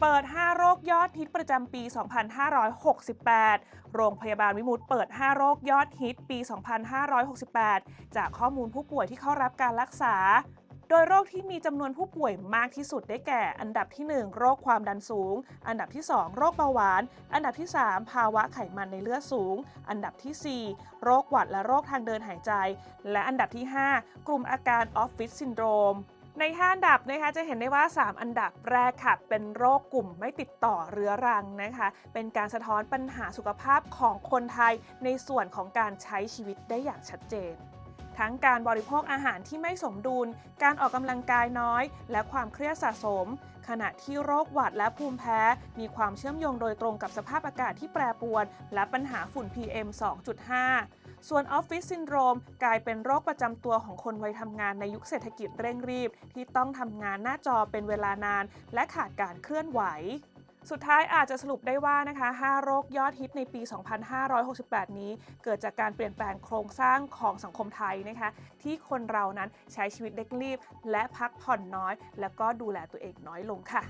เปิด 5 โรคยอดฮิตประจำปี 2568 โรงพยาบาลวิมุตเปิด 5 โรคยอดฮิตปี 2568 จากข้อมูลผู้ป่วยที่เข้ารับการรักษา โดยโรคที่มีจำนวนผู้ป่วยมากที่สุดได้แก่ อันดับที่ 1 โรคความดันสูง อันดับที่ 2 โรคเบาหวาน อันดับที่ 3 ภาวะไขมันในเลือดสูง อันดับทีสี่4 โรคหวัดและโรคทางเดินหายใจ และอันดับที่ 5 กลุ่มอาการออฟฟิศซินโดรม ใน 5 อันดับนะคะจะเห็นได้ว่า 3 อันดับแรกค่ะ เป็นโรคกลุ่มไม่ติดต่อเรื้อรังนะคะ เป็นการสะท้อนปัญหาสุขภาพของคนไทยในส่วนของการใช้ชีวิตได้อย่างชัดเจน ทั้งการบริโภคอาหารที่ไม่สมดุล การออกกำลังกายน้อย และความเครียดสะสม ขณะที่โรคหวัดและภูมิแพ้ มีความเชื่อมโยงโดยตรงกับสภาพอากาศที่แปรปรวน และปัญหาฝุ่น PM 2.5 ส่วนออฟฟิศซินโดรม กลายเป็นโรคประจำตัวของคนวัยทำงานในยุคเศรษฐกิจเร่งรีบ ที่ต้องทำงานหน้าจอเป็นเวลานาน และขาดการเคลื่อนไหว สุดท้ายอาจจะสรุปได้ว่านะคะ 5 โรคยอดฮิตในปี 2568 นี้ เกิดจากการเปลี่ยนแปลงโครงสร้างของสังคมไทยนะคะ ที่คนเรานั้นใช้ชีวิตเร่งรีบ และพักผ่อนน้อย แล้วก็ดูแลตัวเองน้อยลงค่ะ